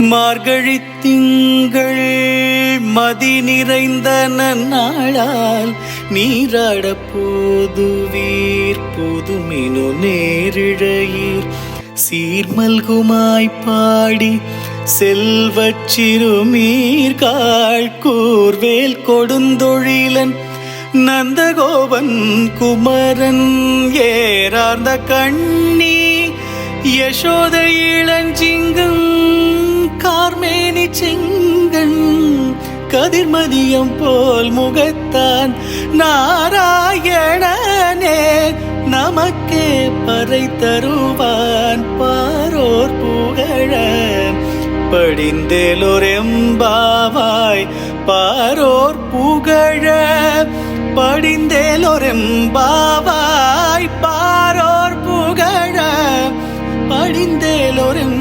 மார்கழி திங்கள் மதி நிறைந்த நன்னாளால் நீராட போதுவீர் புதுமினு நேரிழையீர். சீர்மல்குமாய் பாடி செல்வச் சிறுமீர்காள் கூர்வேல் கொடுந்தொழிலன் நந்தகோபன் குமரன் ஏறார்ந்த கண்ணி யசோத இளஞ்சிங்கு செங்கண் கதிர்மதியம் போல் முகத்தான் நாராயணனே நமக்கே பறை தருவான் பாரோர் புகழ. படிந்தேலோரெம்பாவாய் பாரோர் புகழ. படிந்தேலோரெம்பாவாய் பாரோர் புகழ. படிந்தேலோரெம்பாவாய்